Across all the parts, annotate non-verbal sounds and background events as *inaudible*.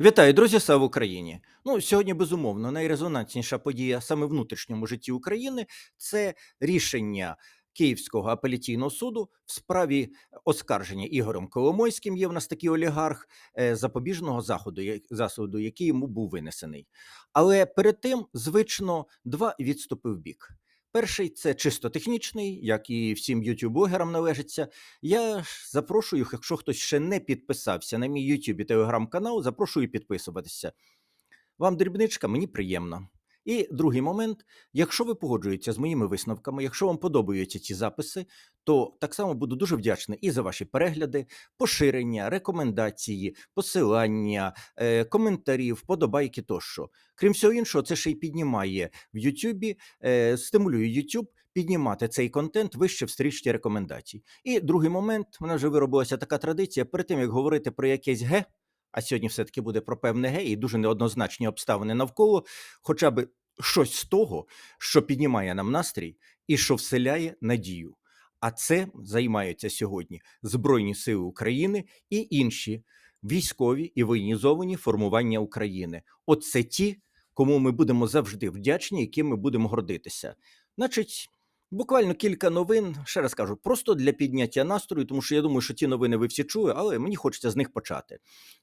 Вітаю, друзі! Слава Україні! Ну, сьогодні, безумовно, найрезонансніша подія саме внутрішньому житті України це рішення Київського апеляційного суду в справі оскарження Ігорем Коломойським. Є в нас такий олігарх е, запобіжного заходу, засуду, який йому був винесений. Але перед тим, звично, два відступи в бік. Перший це чисто технічний, як і всім ютуб-блогерам належиться. Я запрошую, якщо хтось ще не підписався на мій YouTube і телеграм-канал, запрошую підписуватися. Вам дрібничка, мені приємно. І другий момент: якщо ви погоджуєтеся з моїми висновками, якщо вам подобаються ці записи, то так само буду дуже вдячний і за ваші перегляди, поширення, рекомендації, посилання, е, коментарі, вподобайки тощо. Крім всього іншого, це ще й піднімає в Ютубі, е, стимулює YouTube піднімати цей контент вище в стрічці рекомендацій. І другий момент, мене вже виробилася така традиція, перед тим як говорити про якесь ге, а сьогодні все-таки буде про певне ге і дуже неоднозначні обставини навколо, хоча б щось з того, що піднімає нам настрій і що вселяє надію. А це займаються сьогодні Збройні Сили України і інші військові і воєнізовані формування України. От це ті, кому ми будемо завжди вдячні, яким ми будемо гордитися. Значить, буквально кілька новин, ще раз кажу, просто для підняття настрою, тому що я думаю, що ті новини ви всі чули, але мені хочеться з них почати.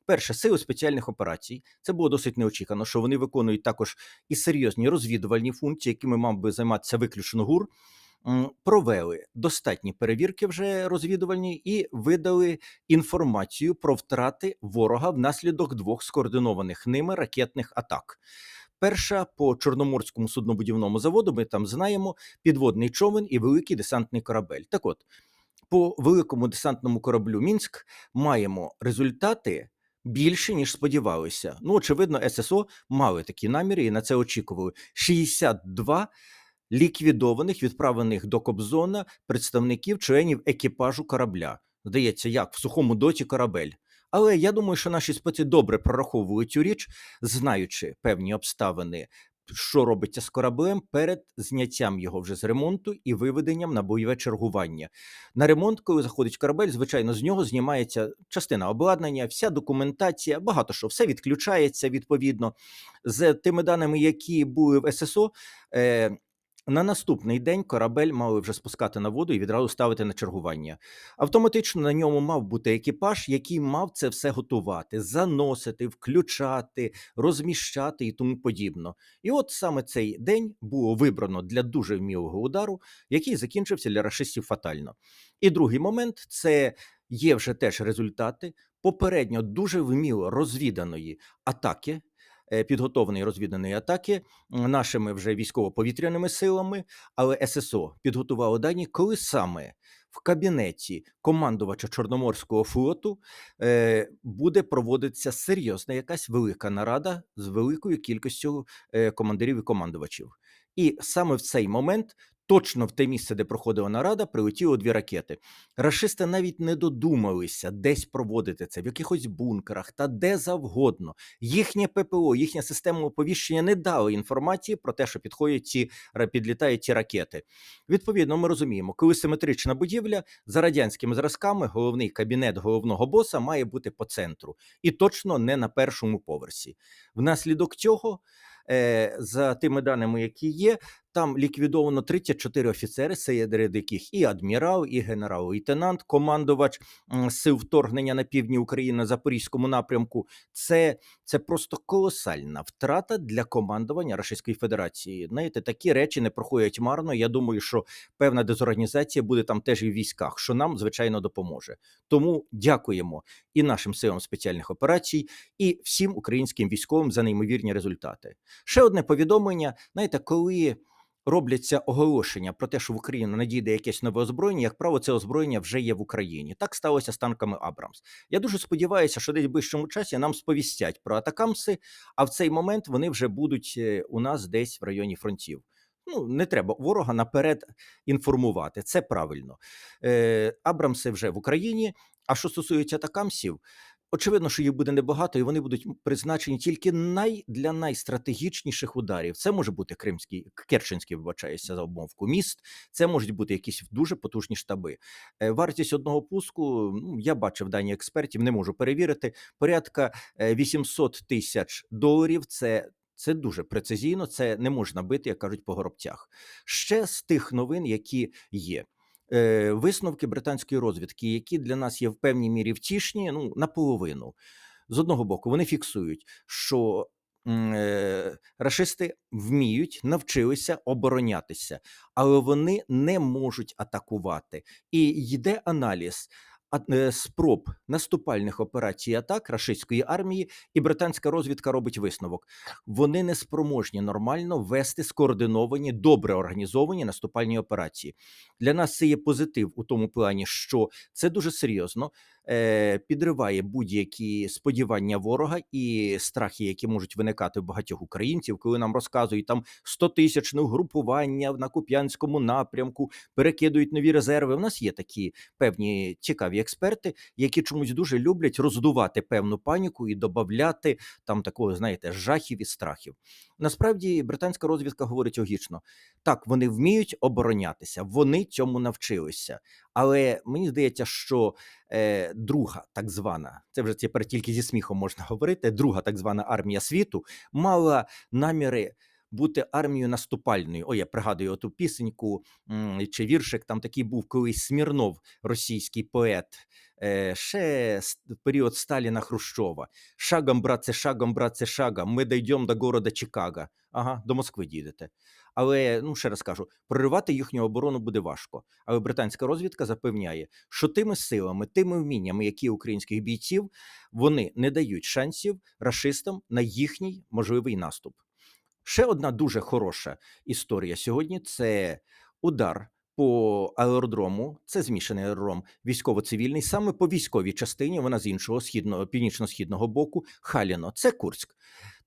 Перше, сили спеціальних операцій. Це було досить неочікано, що вони виконують також і серйозні розвідувальні функції, якими мав би займатися виключно ГУР. Провели достатні перевірки вже розвідувальні і видали інформацію про втрати ворога внаслідок двох скоординованих ними ракетних атак. Перша по Чорноморському суднобудівному заводу. Ми там знаємо підводний човен і великий десантний корабель. Так от, по великому десантному кораблю Мінськ маємо результати більше, ніж сподівалися. Ну, очевидно, ССО мали такі наміри і на це очікували. 62 ліквідованих, відправлених до Кобзона представників членів екіпажу корабля. Здається, як в сухому доті корабель. Але я думаю, що наші спеці добре прораховують цю річ, знаючи певні обставини, що робиться з кораблем перед зняттям його вже з ремонту і виведенням на бойове чергування. На ремонт, коли заходить корабель, звичайно, з нього знімається частина обладнання, вся документація, багато що, все відключається відповідно. З тими даними, які були в ССО, е, на наступний день корабель мали вже спускати на воду і відразу ставити на чергування. Автоматично на ньому мав бути екіпаж, який мав це все готувати, заносити, включати, розміщати і тому подібно. І от саме цей день було вибрано для дуже вмілого удару, який закінчився для рашистів фатально. І другий момент це є вже теж результати попередньо дуже вміло розвіданої атаки. Е, Підготовленої розвіданої атаки нашими вже військово-повітряними силами, але ССО підготувало дані, коли саме в кабінеті командувача Чорноморського флоту е, буде проводитися серйозна якась велика нарада з великою кількістю е, командирів і командувачів. І саме в цей момент, точно в те місце, де проходила нарада, прилетіло дві ракети. Рашисти навіть не додумалися десь проводити це в якихось бункерах та де завгодно. Їхнє ППО, їхня система оповіщення не дали інформації про те, що підходять ці підлітають ці ракети. Відповідно, ми розуміємо, коли симетрична будівля за радянськими зразками, головний кабінет головного боса має бути по центру, і точно не на першому поверсі. Внаслідок цього, е, за тими даними, які є, там ліквідовано 34 офіцери, серед яких і адмірал, і генерал-лейтенант, командувач сил вторгнення на півдні України на Запорізькому напрямку. Це, це просто колосальна втрата для командування Російської Федерації. Знаєте, такі речі не проходять марно. Я думаю, що певна дезорганізація буде там теж і в військах, що нам звичайно допоможе. Тому дякуємо і нашим силам спеціальних операцій, і всім українським військовим за неймовірні результати. Ще одне повідомлення: знаєте, коли робляться оголошення про те, що в Україну надійде якесь нове озброєння, як правило, це озброєння вже є в Україні. Так сталося з танками Абрамс. Я дуже сподіваюся, що десь в ближчому часі нам сповістять про атакамси, а в цей момент вони вже будуть е, у нас десь в районі фронтів. Ну, не треба ворога наперед інформувати. Це правильно. Е, Абрамси вже в Україні. А що стосується атакамсів, Очевидно, що їх буде небагато, і вони будуть призначені тільки най для найстратегічніших ударів. Це може бути Кримський Керченський, вибачаюся за обмовку міст. Це можуть бути якісь дуже потужні штаби. Е, Вартість одного пуску, ну я бачив дані експертів, не можу перевірити. Порядка е, 800 тисяч доларів. Це це дуже прецизійно, це не можна бити, як кажуть, по горобцях. Ще з тих новин, які є. Е, Висновки британської розвідки, які для нас є в певній мірі втішні, ну наполовину. З одного боку, вони фіксують, що е, рашисти вміють, навчилися оборонятися, але вони не можуть атакувати. І йде аналіз спроб наступальних операцій атак рашистської армії, і британська розвідка робить висновок. Вони не спроможні нормально вести скоординовані, добре організовані наступальні операції. Для нас це є позитив у тому плані, що це дуже серйозно е, підриває будь-які сподівання ворога і страхи, які можуть виникати в багатьох українців, коли нам розказують там 100 тисячне угрупування на Куп'янському напрямку, перекидують нові резерви. У нас є такі певні цікаві експерти, які чомусь дуже люблять роздувати певну паніку і додати там такого, знаєте, жахів і страхів. Насправді британська розвідка говорить логічно. Так, вони вміють оборонятися, вони цьому навчилися. Але мені здається, що е, друга, так звана, це вже тепер тільки зі сміхом можна *laughs* говорити. Друга так звана армія світу мала наміри. Бути армією наступальною. О, я пригадую оту пісеньку чи віршик. Там такий був колись Смірнов, російський поет, е, ще період Сталіна Хрущова. Шагом, братце, шагом, братце, шагом. Ми дійдемо до города Чикаго. Ага, до Москви дійдете. Але ну ще раз кажу, проривати їхню оборону буде важко. Але британська розвідка запевняє, що тими силами, тими вміннями, які українських бійців, вони не дають шансів рашистам на їхній можливий наступ. Ще одна дуже хороша історія сьогодні це удар по аеродрому. Це змішаний аеродром військово-цивільний, саме по військовій частині. Вона з іншого східного північно-східного боку. Халіно, це Курськ.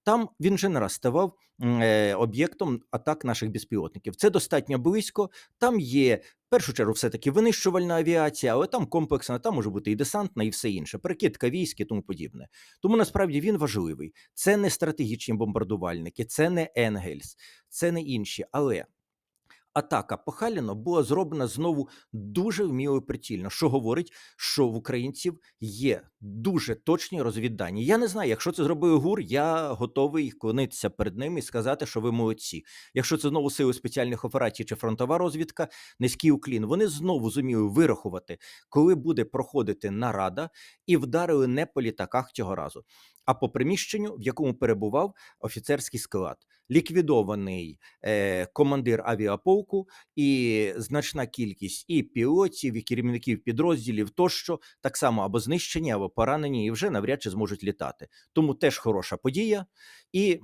Там він вже не раз ставав е, об'єктом атак наших безпілотників. Це достатньо близько. Там є в першу чергу все-таки винищувальна авіація, але там комплексна, там може бути і десантна, і все інше, перекидка військ і тому подібне. Тому насправді він важливий. Це не стратегічні бомбардувальники, це не Енгельс, це не інші. Але атака по Халіно була зроблена знову дуже вміло і прицільно, що говорить, що в українців є дуже точні розвіддані. Я не знаю, якщо це зробив ГУР, я готовий клонитися перед ними і сказати, що ви молодці. Якщо це знову сили спеціальних операцій чи фронтова розвідка, низький уклін, вони знову зуміли вирахувати, коли буде проходити нарада, і вдарили не по літаках цього разу, а по приміщенню, в якому перебував офіцерський склад. Ліквідований е, командир авіаполку і значна кількість і пілотів, і керівників підрозділів тощо так само або знищені, або поранені, і вже навряд чи зможуть літати. Тому теж хороша подія, і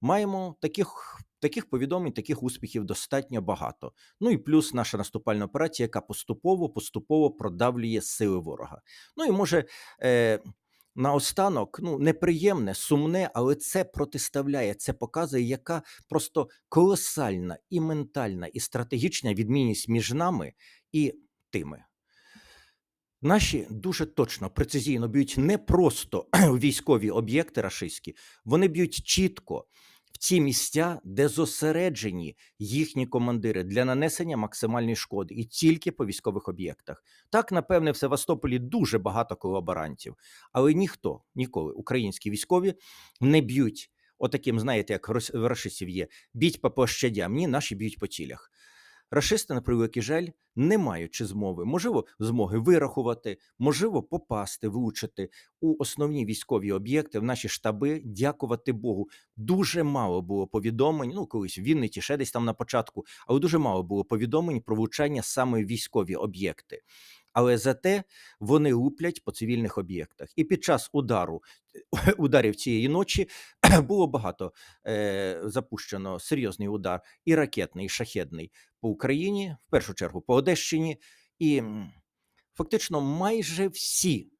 маємо таких. Таких повідомлень, таких успіхів достатньо багато. Ну і плюс наша наступальна операція, яка поступово поступово продавлює сили ворога. Ну і може е, наостанок, ну неприємне, сумне, але це протиставляє, це показує, яка просто колосальна і ментальна, і стратегічна відмінність між нами і тими. Наші дуже точно, прецизійно б'ють не просто *clears throat* військові об'єкти рашистські, вони б'ють чітко в ті місця, де зосереджені їхні командири для нанесення максимальної шкоди, і тільки по військових об'єктах. Так, напевне, в Севастополі дуже багато колаборантів, але ніхто ніколи українські військові не б'ють. Отаким, знаєте, як в рашистів є, б'ють по площадям, ні, наші б'ють по цілях. Рашисти, на превеликий жаль, не маючи змови, можливо, змоги вирахувати, можливо, попасти, влучити у основні військові об'єкти, в наші штаби, дякувати Богу. Дуже мало було повідомлень, ну колись в Вінниці, ще десь там на початку, але дуже мало було повідомлень про влучання саме військові об'єкти. Але зате вони луплять по цивільних об'єктах. І під час удару *clears throat* ударів цієї ночі *clears throat* було багато е, запущено серйозний удар і ракетний, і шахедний по Україні, в першу чергу по Одещині, і фактично майже всі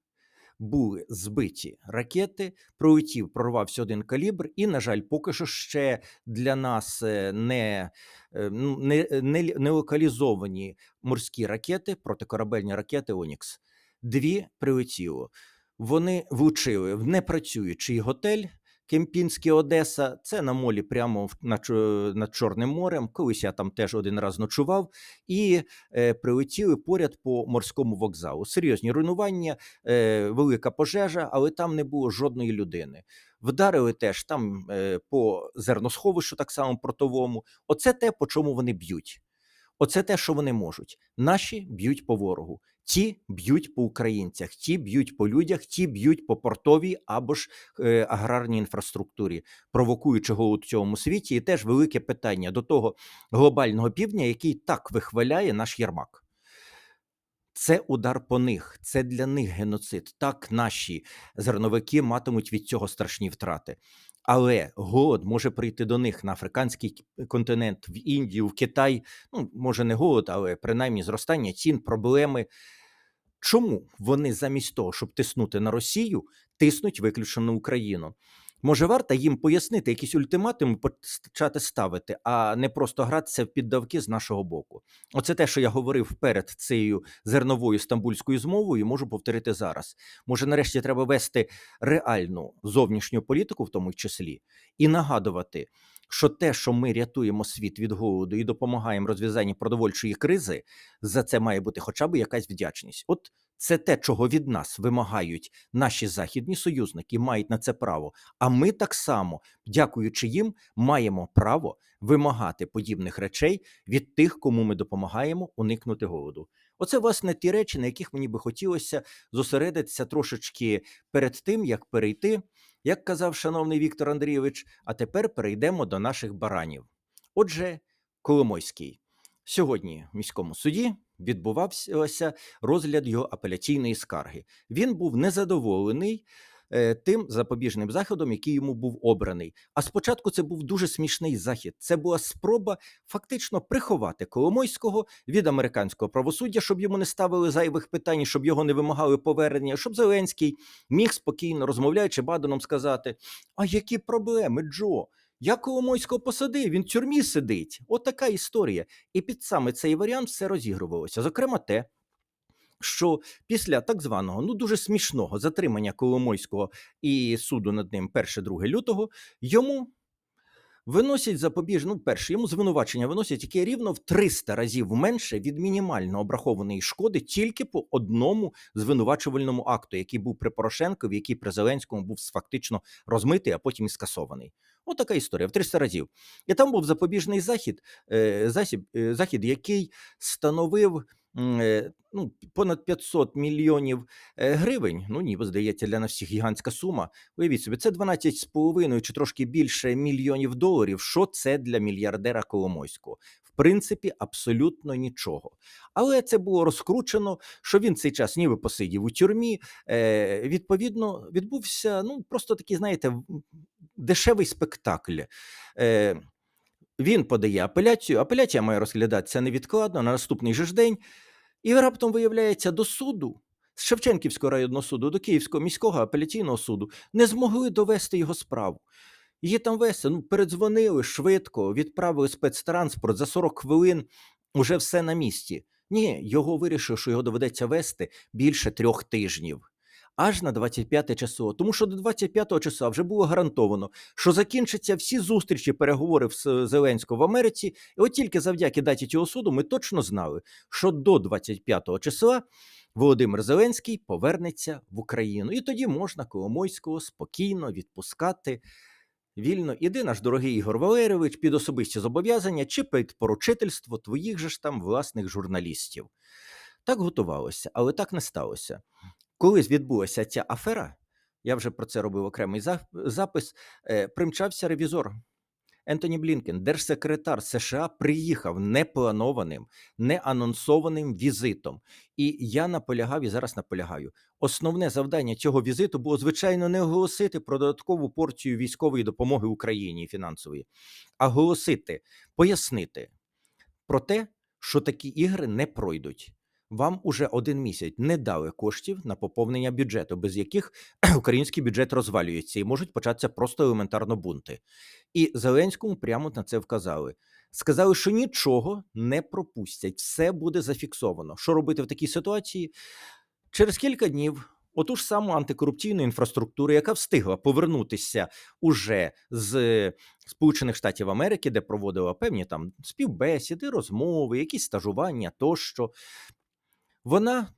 були збиті ракети, пролетів, прорвався один калібр, і, на жаль, поки що ще для нас е, не, е, ну, не, не, не локалізовані морські ракети, протикорабельні ракети Онікс. Дві прилетіло. Вони влучили в непрацюючий готель Кемпінський Одеса. Це на молі прямо над Чорним морем. Колись я там теж один раз ночував, і е, прилетіли поряд по морському вокзалу. Серйозні руйнування, е, велика пожежа, але там не було жодної людини. Вдарили теж там е, по зерносховищу, так само портовому. Оце те, по чому вони б'ють. Оце те, що вони можуть. Наші б'ють по ворогу, ті б'ють по українцях, ті б'ють по людях, ті б'ють по портовій або ж е, аграрній інфраструктурі, провокуючи голод в цьому світі. І теж велике питання до того глобального півдня, який так вихваляє наш Єрмак. Це удар по них, це для них геноцид. Так наші зерновики матимуть від цього страшні втрати. Але голод може прийти до них на африканський континент, в Індію, в Китай. Ну, може, не голод, але принаймні зростання цін, проблеми. Чому вони замість того, щоб тиснути на Росію, тиснуть виключно на Україну? Може, варто їм пояснити якісь ультиматуми почати ставити, а не просто гратися в піддавки з нашого боку. Оце те, що я говорив перед цією зерновою стамбульською змовою, можу повторити зараз. Може, нарешті треба вести реальну зовнішню політику, в тому числі, і нагадувати, що те, що ми рятуємо світ від голоду і допомагаємо розв'язанні продовольчої кризи, за це має бути хоча б якась вдячність. От це те, чого від нас вимагають наші західні союзники, мають на це право. А ми так само, дякуючи їм, маємо право вимагати подібних речей від тих, кому ми допомагаємо уникнути голоду. Оце, власне, ті речі, на яких мені би хотілося зосередитися трошечки перед тим, як перейти, як казав шановний Віктор Андрійович. А тепер перейдемо до наших баранів. Отже, Коломойський. Сьогодні в міському суді відбувався розгляд його апеляційної скарги. Він був незадоволений тим запобіжним заходом, який йому був обраний. А спочатку це був дуже смішний захід. Це була спроба фактично приховати Коломойського від американського правосуддя, щоб йому не ставили зайвих питань, щоб його не вимагали повернення, щоб Зеленський міг спокійно розмовляючи Баденом сказати: А які проблеми, Джо? Я Коломойського посадив, він в тюрмі сидить. От така історія. І під саме цей варіант все розігрувалося. Зокрема, те, що після так званого ну дуже смішного затримання Коломойського і суду над ним 1-2 лютого йому виносять запобіжну ну, перше, йому звинувачення виносять, яке рівно в 300 разів менше від мінімально обрахованої шкоди тільки по одному звинувачувальному акту, який був при Порошенкові, який при Зеленському був фактично розмитий, а потім і скасований. От історія в 300 разів. І там був запобіжний захід, е, засіб, е, захід, який становив е, ну, понад 500 мільйонів е, гривень. Ну, ніби здається, для нас всіх гігантська сума. Уявіть собі, це 12,5 чи трошки більше мільйонів доларів. Що це для мільярдера Коломойського? В принципі, абсолютно нічого. Але це було розкручено, що він цей час ніби посидів у тюрмі. Е, відповідно, відбувся ну, просто такий, знаєте, дешевий спектакль. Е, він подає апеляцію. Апеляція має розглядатися невідкладно на наступний же ж день. І раптом виявляється, до суду з Шевченківського районного суду до Київського міського апеляційного суду не змогли довести його справу. Її там вести, ну, передзвонили швидко, відправили спецтранспорт за 40 хвилин, уже все на місці. Ні, його вирішив, що його доведеться вести більше трьох тижнів. Аж на 25 число. Тому що до 25 числа вже було гарантовано, що закінчаться всі зустрічі, переговори з Зеленського в Америці. І от тільки завдяки даті цього суду ми точно знали, що до 25 числа Володимир Зеленський повернеться в Україну. І тоді можна Коломойського спокійно відпускати вільно. Іди, наш дорогий Ігор Валерійович, під особисті зобов'язання чи під поручительство твоїх же ж там власних журналістів. Так готувалося, але так не сталося. Коли відбулася ця афера, я вже про це робив окремий запис. е, Примчався ревізор Ентоні Блінкен, держсекретар США, приїхав непланованим, неанонсованим візитом. І я наполягав і зараз наполягаю. Основне завдання цього візиту було звичайно не оголосити про додаткову порцію військової допомоги Україні фінансової, а оголосити, пояснити про те, що такі ігри не пройдуть. Вам уже один місяць не дали коштів на поповнення бюджету, без яких *clears throat* український бюджет розвалюється і можуть початися просто елементарно бунти. І Зеленському прямо на це вказали. Сказали, що нічого не пропустять, все буде зафіксовано. Що робити в такій ситуації? Через кілька днів оту ж саму антикорупційну інфраструктуру, яка встигла повернутися уже з Сполучених Штатів Америки, де проводила певні там співбесіди, розмови, якісь стажування тощо. Вона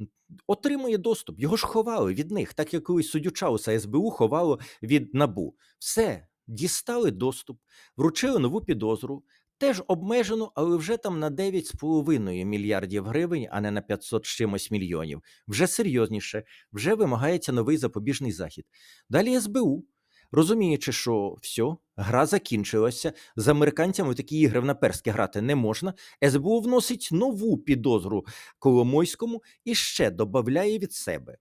отримує доступ. Його ж ховали від них, так як колись суддю Чауса СБУ ховало від набу. Все, дістали доступ, вручили нову підозру. Теж обмежено, але вже там на 9,5 мільярдів гривень, а не на 500 з чимось мільйонів. Вже серйозніше, вже вимагається новий запобіжний захід. Далі СБУ, розуміючи, що все, гра закінчилася, з американцями в такі ігри в наперське грати не можна. СБУ вносить нову підозру Коломойському і ще додає від себе.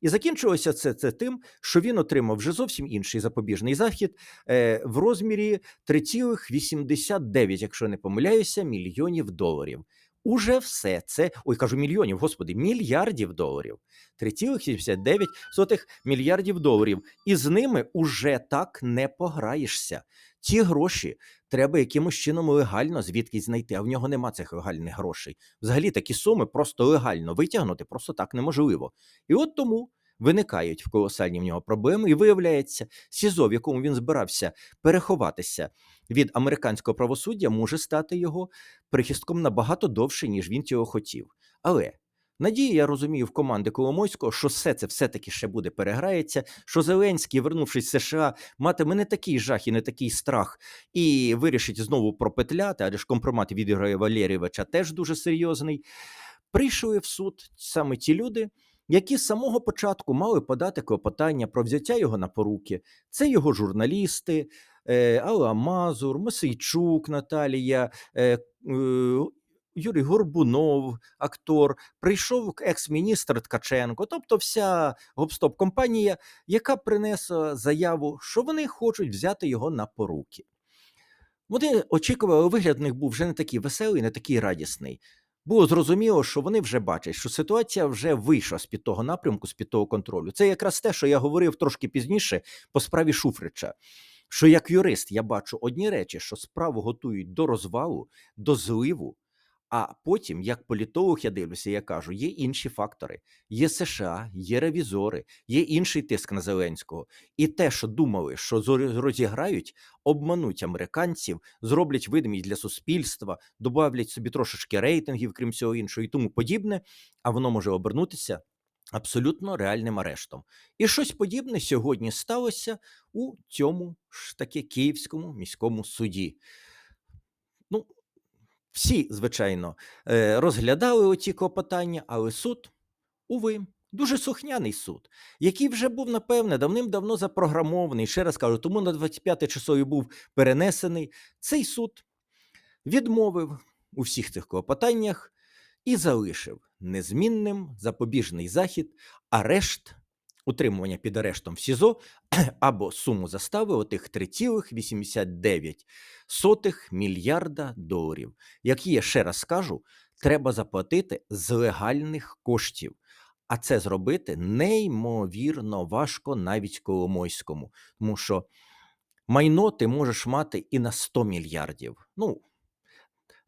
І закінчилося це, це тим, що він отримав вже зовсім інший запобіжний захід е, в розмірі 3,89, якщо не помиляюся, мільйонів доларів. Уже все це, ой, кажу мільйонів, господи, мільярдів доларів. 3,79 мільярдів доларів. І з ними уже так не пограєшся. Ті гроші треба якимось чином легально звідкись знайти, а в нього нема цих легальних грошей. Взагалі такі суми просто легально витягнути просто так неможливо. І от тому виникають в колосальні в нього проблеми, і виявляється, СІЗО, в якому він збирався переховатися від американського правосуддя, може стати його прихистком набагато довше, ніж він цього хотів. Але надія, я розумію, в команди Коломойського, що все це все-таки ще буде переграється, що Зеленський, вернувшись з США, матиме не такий жах і не такий страх, і вирішить знову пропетляти, адже ж компромат від Ігоря Валерійовича теж дуже серйозний. Прийшли в суд саме ті люди, які з самого початку мали подати клопотання про взяття його на поруки. Це його журналісти, е, Алла Мазур, Мосейчук Наталія, е, е, Юрій Горбунов, актор, прийшов екс-міністр Ткаченко, тобто вся гопстоп-компанія, яка принесла заяву, що вони хочуть взяти його на поруки. Вони очікували, вигляд в них був вже не такий веселий, не такий радісний. Було зрозуміло, що вони вже бачать, що ситуація вже вийшла з під того напрямку, з під того контролю. Це якраз те, що я говорив трошки пізніше по справі Шуфрича. Що як юрист я бачу одні речі, що справу готують до розвалу, до зливу. А потім, як політолог, я дивлюся, я кажу, є інші фактори: є США, є ревізори, є інший тиск на Зеленського. І те, що думали, що розіграють, обмануть американців, зроблять видимість для суспільства, добавлять собі трошечки рейтингів, крім всього іншого, і тому подібне, а воно може обернутися абсолютно реальним арештом. І щось подібне сьогодні сталося у цьому ж таки Київському міському суді. Всі, звичайно, е, розглядали оці клопотання, але суд, уви, дуже сухняний суд, який вже був, напевне, давним-давно запрограмований. Ще раз кажу, тому на 25 число і був перенесений. Цей суд відмовив у всіх цих клопотаннях і залишив незмінним запобіжний захід, арешт, утримування під арештом в СІЗО *clears throat* або суму застави отих 3,89 мільярда доларів, які я ще раз скажу, треба заплатити з легальних коштів. А це зробити неймовірно важко навіть Коломойському, тому що майно ти можеш мати і на 100 мільярдів. Ну,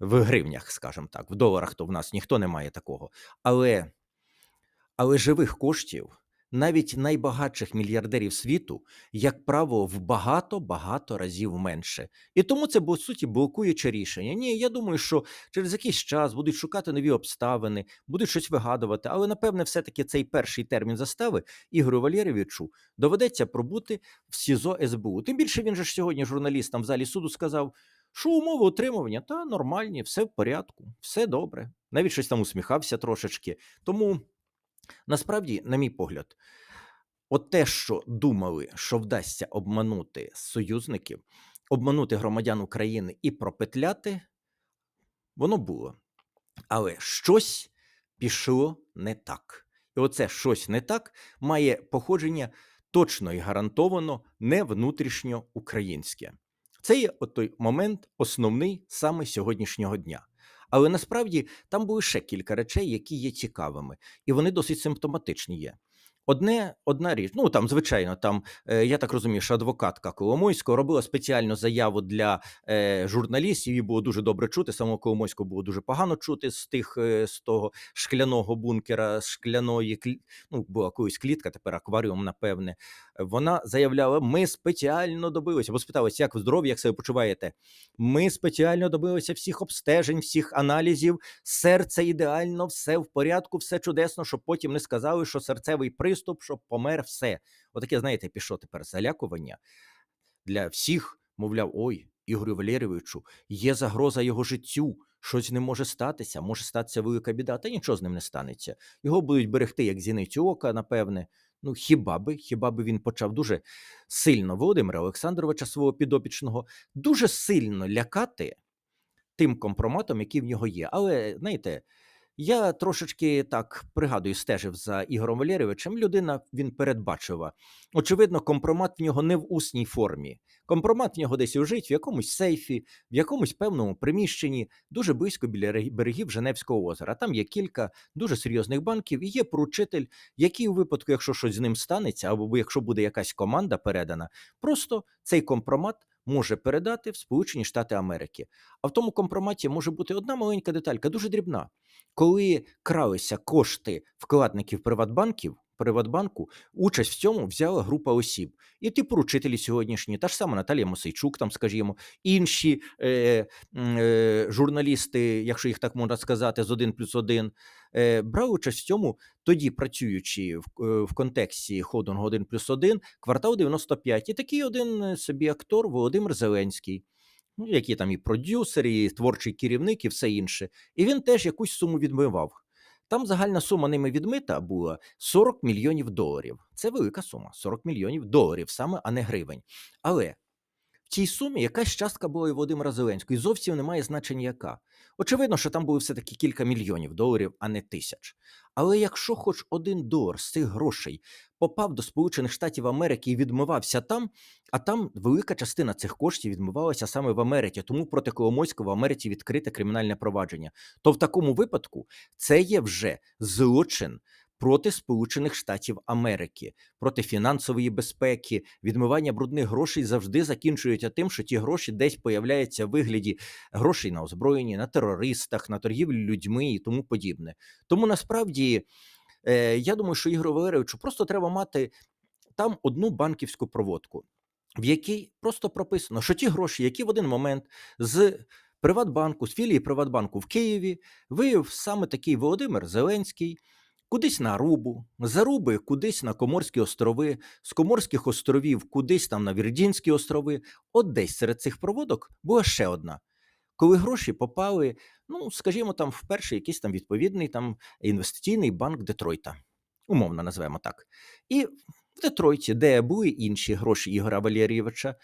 в гривнях, скажімо так, в доларах то в нас ніхто не має такого. Але, але живих коштів навіть найбагатших мільярдерів світу, як правило, в багато-багато разів менше. І тому це по суті блокуюче рішення. Ні, я думаю, що через якийсь час будуть шукати нові обставини, будуть щось вигадувати, але напевне, все-таки цей перший термін застави Ігорю Валерійовичу доведеться пробути в СІЗО СБУ. Тим більше він же ж сьогодні журналістам в залі суду сказав, що умови утримування та нормальні, все в порядку, все добре. Навіть щось там усміхався трошечки. Тому насправді, на мій погляд, от те, що думали, що вдасться обманути союзників, обманути громадян України і пропетляти, воно було. Але щось пішло не так. І оце щось не так має походження точно і гарантовано не внутрішньоукраїнське. Це є от той момент основний саме сьогоднішнього дня. Але насправді там були ще кілька речей, які є цікавими, і вони досить симптоматичні є. Одне одна річ. Ну там, звичайно, там е, я так розумію, що адвокатка Коломойського робила спеціальну заяву для е, журналістів. Її було дуже добре чути. Самого Коломойського було дуже погано чути з тих е, з того шкляного бункера, шкляної ну, була колись клітка, тепер акваріум, напевне. Вона заявляла: ми спеціально добилися, бо спиталися, як ви здорові, як себе почуваєте. Ми спеціально добилися всіх обстежень, всіх аналізів. Серце ідеально, все в порядку, все чудесно, щоб потім не сказали, що серцевий приступ, щоб помер все. Отаке, знаєте, пішло тепер залякування для всіх, мовляв, ой, Ігорю Валерійовичу, є загроза його життю. Щось не може статися, може статися велика біда, та нічого з ним не станеться. Його будуть берегти як зіницю ока, напевне. Ну хіба би, хіба би він почав дуже сильно Володимира Олександровича, свого підопічного, дуже сильно лякати тим компроматом, який в нього є. Але знаєте, я трошечки так пригадую, стежив за Ігорем Валерійовичем. Людина він передбачива. Очевидно, компромат в нього не в усній формі. Компромат в нього десь лежить в якомусь сейфі, в якомусь певному приміщенні, дуже близько біля рег- берегів Женевського озера. Там є кілька дуже серйозних банків, і є поручитель, який у випадку, якщо щось з ним станеться, або якщо буде якась команда передана, просто цей компромат може передати в Сполучені Штати Америки. А в тому компроматі може бути одна маленька деталька, дуже дрібна. Коли кралися кошти вкладників Приватбанків, Приватбанку, участь в цьому взяла група осіб. І ті поручителі сьогоднішні, та ж сама Наталія Мосейчук, там, скажімо, інші е, е, журналісти, якщо їх так можна сказати, з 1 плюс 1, е, брали участь в цьому, тоді працюючи в, е, в контексті ходингу 1 плюс 1, квартал 95. І такий один е, собі актор Володимир Зеленський ну, які там і продюсер, і творчий керівник, і все інше. І він теж якусь суму відмивав. Там загальна сума ними відмита була 40 мільйонів доларів. Це велика сума 40 мільйонів доларів саме, а не гривень. Але в цій сумі якась частка була і Володимира Зеленського, і зовсім немає значення яка. Очевидно, що там були все-таки кілька мільйонів доларів, а не тисяч. Але якщо хоч один долар з цих грошей попав до Сполучених Штатів Америки і відмивався там, а там велика частина цих коштів відмивалася саме в Америці, тому проти Коломойського в Америці відкрите кримінальне провадження. То в такому випадку це є вже злочин проти Сполучених Штатів Америки, проти фінансової безпеки, відмивання брудних грошей завжди закінчується тим, що ті гроші десь появляються в вигляді грошей на озброєнні, на терористах, на торгівлі людьми і тому подібне. Тому насправді е, я думаю, що Ігорю Валерійовичу просто треба мати там одну банківську проводку, в якій просто прописано, що ті гроші, які в один момент з Приватбанку, з філії Приватбанку в Києві виявив саме такий Володимир Зеленський. Кудись на Арубу, з Аруби кудись на Коморські острови, з Коморських островів кудись там на Вірджинські острови. От десь серед цих проводок була ще одна. Коли гроші попали, ну скажімо, там в перший якийсь там відповідний там інвестиційний банк Детройта, умовно назвемо так. І в Детройті, де були інші гроші Ігора Валерійовича,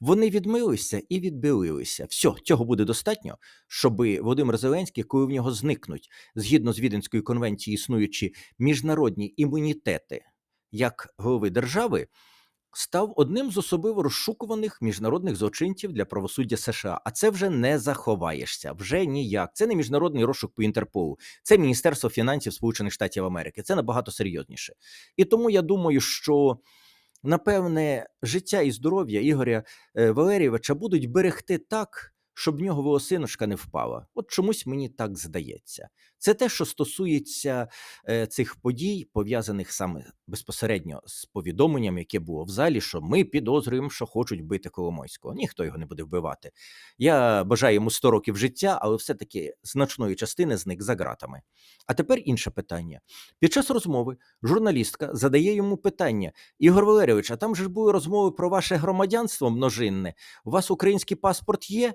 вони відмилися і відбилилися. Все, цього буде достатньо, щоб Володимир Зеленський, коли в нього зникнуть згідно з Віденською конвенцією, існуючі міжнародні імунітети як голови держави, став одним з особливо розшукуваних міжнародних злочинців для правосуддя США. А це вже не заховаєшся, вже ніяк. Це не міжнародний розшук по Інтерполу, це Міністерство фінансів Сполучених Штатів Америки. Це набагато серйозніше. І тому я думаю, що. Напевне, життя і здоров'я Ігоря е, Валерійовича будуть берегти так, щоб в нього волосиночка не впала. От чомусь мені так здається. Це те, що стосується е, цих подій, пов'язаних саме безпосередньо з повідомленням, яке було в залі, що ми підозрюємо, що хочуть вбити Коломойського. Ніхто його не буде вбивати. Я бажаю йому 100 років життя, але все-таки значної частини зник за ґратами. А тепер інше питання. Під час розмови журналістка задає йому питання: Ігор Валерійович, а там же ж були розмови про ваше громадянство множинне. У вас український паспорт є?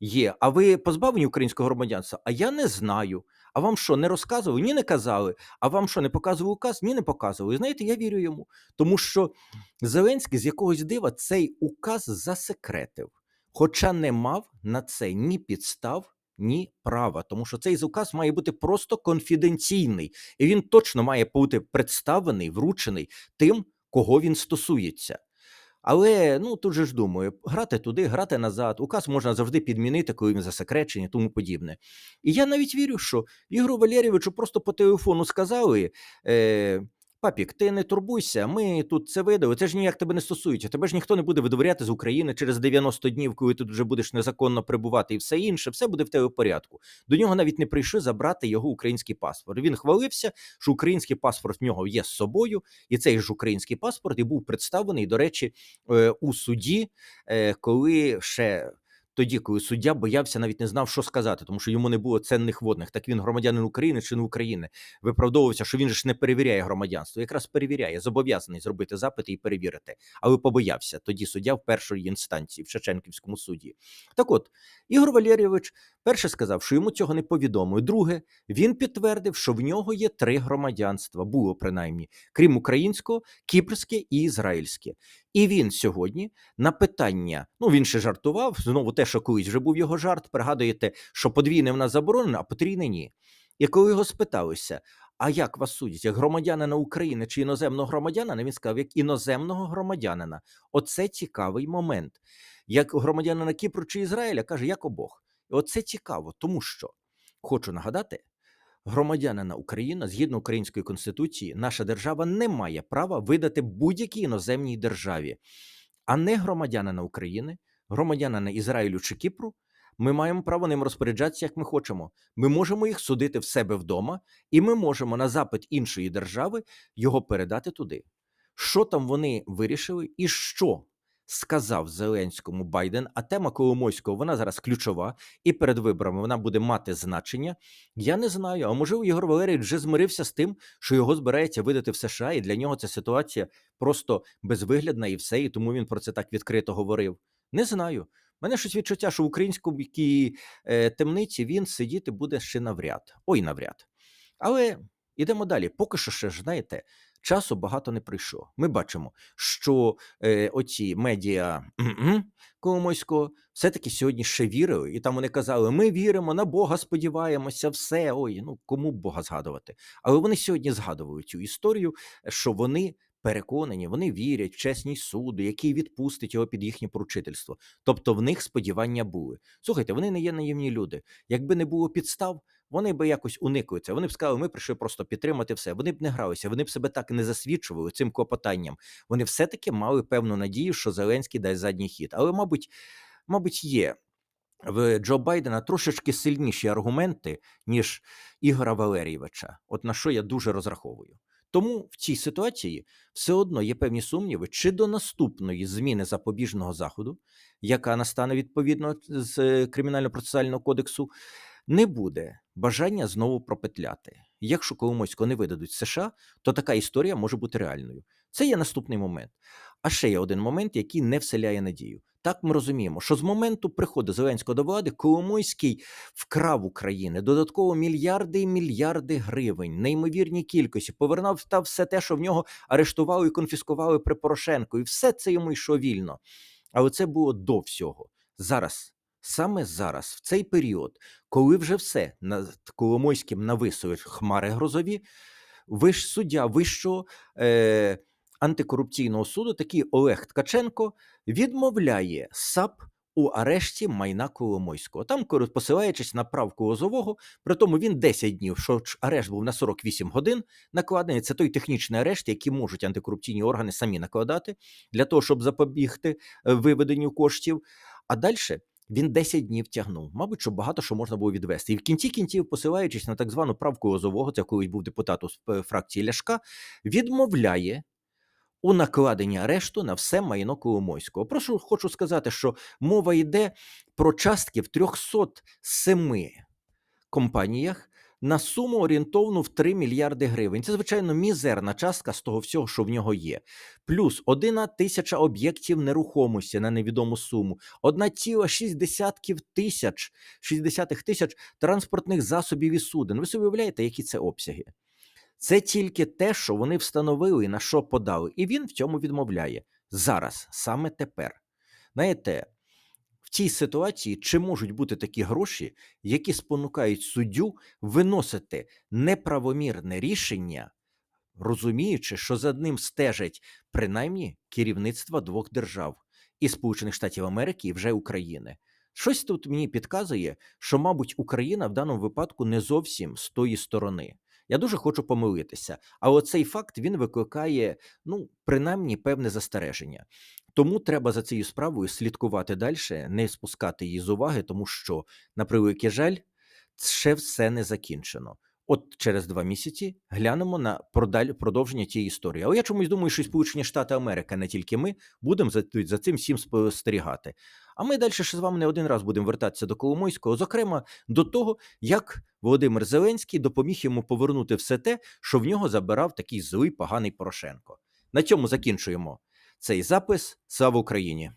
Є. А ви позбавлені українського громадянства? А я не знаю. А вам що, не розказували? Ні, не казали. А вам що, не показував указ? Ні, не показували. Знаєте, я вірю йому. Тому що Зеленський з якогось дива цей указ засекретив, хоча не мав на це ні підстав, ні права. Тому що цей указ має бути просто конфіденційний, і він точно має бути представлений, вручений тим, кого він стосується. Але ну тут же ж думаю, грати туди, грати назад. Указ можна завжди підмінити, коли він засекречений, тому подібне. І я навіть вірю, що Ігору Валерійовичу просто по телефону сказали. Е, Папік, ти не турбуйся, ми тут це видали. Це ж ніяк тебе не стосується. Тебе ж ніхто не буде видворяти з України через 90 днів, коли ти тут вже будеш незаконно прибувати і все інше. Все буде в тебе в порядку. До нього навіть не прийшли забрати його український паспорт. Він хвалився, що український паспорт в нього є з собою, і цей ж український паспорт і був представлений, до речі, е, у суді, е, коли ще. Тоді, коли суддя боявся, навіть не знав, що сказати, тому що йому не було ценних водних. Так він громадянин України чи не України. Виправдовувався, що він ж не перевіряє громадянство. Якраз перевіряє, зобов'язаний зробити запити і перевірити. Але побоявся тоді суддя в першої інстанції в Шевченківському суді. Так от Ігор Валерійович перше сказав, що йому цього не повідомили. Друге, він підтвердив, що в нього є три громадянства. Було принаймні, крім українського, кіпрське і ізраїльське. І він сьогодні на питання, ну він ще жартував знову те, що колись вже був його жарт. Пригадуєте, що подвійне в нас заборонено, а потрійне ні. І коли його спиталися, а як вас судять, як громадянина України чи іноземного громадянина, він сказав, як іноземного громадянина. Оце цікавий момент. Як громадянина Кіпру чи Ізраїля, каже, як обох. І оце цікаво, тому що хочу нагадати. Громадянина України згідно української конституції, наша держава не має права видати будь-якій іноземній державі, а не громадянина України, громадянина Ізраїлю чи Кіпру. Ми маємо право ним розпоряджатися, як ми хочемо. Ми можемо їх судити в себе вдома, і ми можемо на запит іншої держави його передати туди. Що там вони вирішили, і що сказав Зеленському Байден? А тема Коломойського вона зараз ключова, і перед виборами вона буде мати значення. Я не знаю. А можливо, Єгор Валерійович вже змирився з тим, що його збирається видати в США, і для нього ця ситуація просто безвиглядна і все, і тому він про це так відкрито говорив. Не знаю. Мене щось відчуття, що в українській е, темниці він сидіти буде ще навряд. Ой, навряд. Але йдемо далі. Поки що ще ж знаєте, часу багато не прийшло. Ми бачимо, що е, оці медіа Коломойського все-таки сьогодні ще вірили, і там вони казали: ми віримо, на Бога сподіваємося, все. Ой, ну кому Бога згадувати? Але вони сьогодні згадували цю історію, що вони. Переконані, вони вірять в чесність суду, який відпустить його під їхнє поручительство. Тобто в них сподівання були. Слухайте, вони не є наївні люди. Якби не було підстав, вони би якось це. Вони б сказали, ми прийшли просто підтримати все. Вони б не гралися, вони б себе так не засвідчували цим клопотанням. Вони все-таки мали певну надію, що Зеленський дасть задній хід. Але, мабуть, мабуть, є. В Джо Байдена трошечки сильніші аргументи, ніж Ігора Валерійовича, от на що я дуже розраховую. Тому в цій ситуації все одно є певні сумніви, чи до наступної зміни запобіжного заходу, яка настане відповідно з кримінально-процесуального кодексу, не буде бажання знову пропетляти. Якщо Коломойського не видадуть США, то така історія може бути реальною. Це є наступний момент. А ще є один момент, який не вселяє надію. Так ми розуміємо, що з моменту приходу Зеленського до влади Коломойський вкрав України додатково мільярди і мільярди гривень, неймовірні кількості, повернув та все те, що в нього арештували і конфіскували при Порошенку, і все це йому йшло вільно. Але це було до всього. Зараз, саме зараз, в цей період, коли вже все над Коломойським нависують хмари грозові, виш суддя вищого. Е- антикорупційного суду, такий Олег Ткаченко, відмовляє САП у арешті майна Коломойського. Там, посилаючись на правку Лозового, при тому він 10 днів, що арешт був на 48 годин накладений. Це той технічний арешт, який можуть антикорупційні органи самі накладати для того, щоб запобігти е, виведенню коштів. А далі. Він 10 днів тягнув, мабуть, що багато що можна було відвести. І в кінці кінців, посилаючись на так звану правку Лозового, це колись був депутат у фракції Ляшка, відмовляє у накладенні арешту на все майно Коломойського. Прошу хочу сказати, що мова йде про частки в 307 компаніях. На суму орієнтовну в 3 мільярди гривень. Це, звичайно, мізерна частка з того всього, що в нього є. Плюс одна тисяча об'єктів нерухомості на невідому суму, одна ціла шістдесятків тисяч, шістдесятих тисяч транспортних засобів і суден. Ви собі уявляєте, які це обсяги? Це тільки те, що вони встановили на що подали, і він в цьому відмовляє зараз, саме тепер. Знаєте, в цій ситуації чи можуть бути такі гроші, які спонукають суддю виносити неправомірне рішення, розуміючи, що за ним стежать принаймні керівництва двох держав і Сполучених Штатів Америки, і вже України. Щось тут мені підказує, що, мабуть, Україна в даному випадку не зовсім з тої сторони. Я дуже хочу помилитися. але цей факт він викликає, ну, принаймні, певне застереження. Тому треба за цією справою слідкувати далі, не спускати її з уваги, тому що, на превеликий жаль, ще все не закінчено. От через два місяці глянемо на продаль- продовження тієї історії. Але я чомусь думаю, що Сполучені Штати Америки, не тільки ми, будемо за, за цим всім спостерігати. А ми далі ще з вами не один раз будемо вертатися до Коломойського, зокрема до того, як Володимир Зеленський допоміг йому повернути все те, що в нього забирав такий злий поганий Порошенко. На цьому закінчуємо цей запис. Слава Україні!